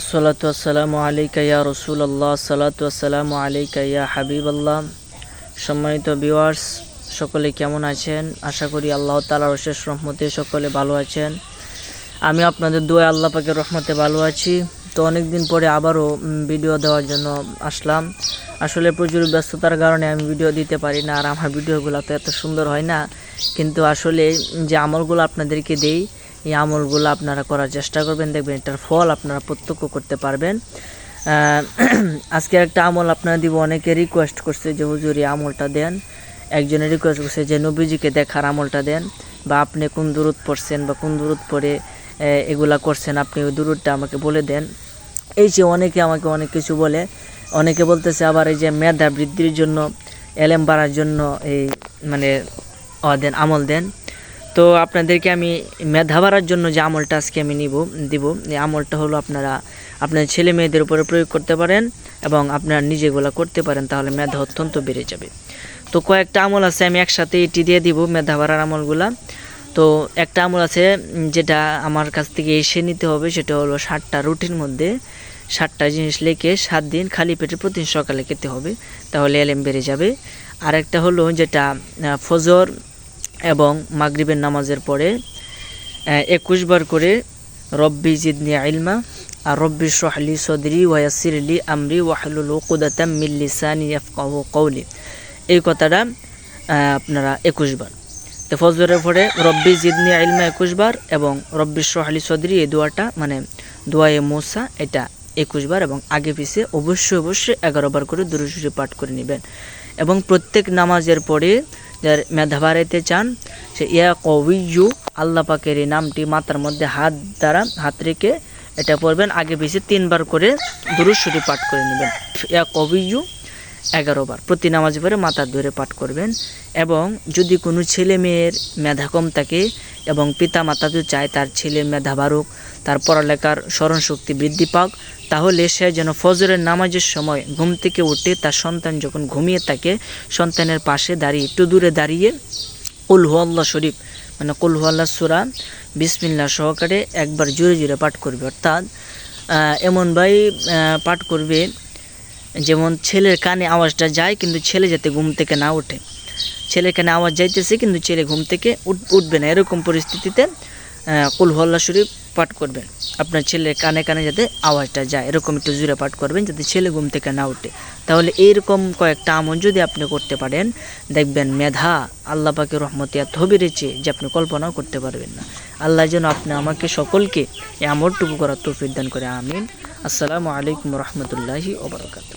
আসসালাতু আসসালামু আলাইকা ইয়া রসুল্লাহ সালাতু আসসালামু আলাইকা সম্মানিত ভিউয়ার্স, সকলে কেমন আছেন? আশা করি আল্লাহ তালার অশেষ রহমতে সকলে ভালো আছেন। আমি আপনাদের দোয়া আল্লাহ পাকের রহমতে ভালো আছি। তো অনেক দিন পরে আবারও ভিডিও দেওয়ার জন্য আসলাম। আসলে প্রচুর ব্যস্ততার কারণে আমি ভিডিও দিতে পারি না, আর আমার ভিডিওগুলো তো এত সুন্দর হয় না। কিন্তু আসলে যে আমলগুলো আপনাদেরকে দেই এই আমলগুলো আপনারা করার চেষ্টা করবেন। দেখবেন এটার ফল আপনারা প্রত্যক্ষ করতে পারবেন। আহ, আজকে একটা আমল আপনারা দিব অনেকে রিকোয়েস্ট করছে যে হুজুরি আমলটা দেন। একজনে রিকোয়েস্ট করছে যে নবীজিকে দেখার আমলটা দেন। বা আপনি কোন দূরত পড়ছেন বা কোন দূরত পড়ে এগুলা করছেন আপনি ওই দূরতটা আমাকে বলে দেন। এই যে অনেকে আমাকে অনেক কিছু বলে। অনেকে বলতেছে আবার এই যে মেধা বৃদ্ধির জন্য এলেম বাড়ার জন্য এই মানে দেন আমল দেন। তো আপনাদেরকে আমি মেধা বাড়ার জন্য যে আমলটা আজকে আমি নিব, দিব, এই আমলটা হলো আপনারা আপনার ছেলে মেয়েদের উপরে প্রয়োগ করতে পারেন এবং আপনারা নিজেগুলো করতে পারেন, তাহলে মেধা অত্যন্ত বেড়ে যাবে। তো কয়েকটা আমল আছে, আমি একসাথে এটি দিয়ে দিব মেধা বাড়ার আমলগুলা। তো একটা আমল আছে, যেটা আমার কাছ থেকে এসে নিতে হবে, সেটা হলো ষাটটা রুটির মধ্যে ষাটটা জিনিস লেখে সাত দিন খালি পেটে প্রতিদিন সকালে খেতে হবে, তাহলে এলএম বেড়ে যাবে। আর একটা হলো যেটা ফজর এবং মাগরিবের নামাজের পরে একুশ বার করে, রব্বি জিদনি ইলমা, আর রব্বি শহলি সদরি ওয়াসিরলি আমরি ওয়াহলুল উকুদাতাম মিন লিসানি ইয়াফকাহু কওলি। এই কথাটা আপনারা একুশ বার। তো ফজরের পরে, রব্বি জিদনি ইলমা একুশ বার এবং রব্বি শহলি সদরি এই দোয়াটা মানে দোয়ায়ে মোসা, এটা একুশ বার এবং আগে পিছে অবশ্যই অবশ্যই এগারো বার করে দুরুশুরি পাঠ করে নেবেন। এবং প্রত্যেক নামাজের পরে যার মেধা বাড়াইতে চান, সে ইয়া কবিজু আল্লাহ পাকের এই নামটি মাথার মধ্যে হাত দ্বারা, হাত রেখে এটা পড়বেন, আগে পিছে তিনবার করে দুরুশ্বরী পাঠ করে নেবেন। ইয়া কবিজু এগারোবার প্রতি নামাজ পরে মাথার ধরে পাঠ করবেন এবং যদি কোনো ছেলে মেয়ের মেধা কম থাকে এবং পিতা মাতা যদি চায় তার ছেলে মেধা বাড়ুক, তার পড়ালেখার স্মরণশক্তি বৃদ্ধি পাক, তাহলে সে যেন ফজরের নামাজের সময় ঘুম থেকে উঠে তার সন্তান যখন ঘুমিয়ে থাকে, সন্তানের পাশে দাঁড়িয়ে, একটু দূরে দাঁড়িয়ে আল্লাহ শরীফ মানে কুল হু আল্লাহ সুরা বিসমিল্লা সহকারে একবার জোরে জোরে পাঠ করবে। অর্থাৎ এমন ভাই পাঠ করবে, যেমন ছেলের কানে আওয়াজটা যায়, কিন্তু ছেলে যাতে ঘুম থেকে না ওঠে। ছেলের কানে আওয়াজ যাইতেছে, কিন্তু ছেলে ঘুম থেকে উঠবে না। এরকম পরিস্থিতিতে কুল হল্লা শরীফ পাঠ করবেন আপনার ছেলের কানে কানে যাতে আওয়াজটা যায়। এরকম একটু জুড়ে পাঠ করবেন যাতে ছেলে ঘুম থেকে না ওঠে তাহলে এইরকম কয়েকটা আমল যদি আপনি করতে পারেন, দেখবেন মেধা আল্লাহ পাকে রহমতে এত বেড়েছে যে আপনি কল্পনাও করতে পারবেন না। আল্লাহ যেন আপনি আমাকে সকলকে এই আমলটুকু করার তৌফিক দান করে। আমিন। আসসালামু আলাইকুম রহমতুল্লাহি ওবরাকাতু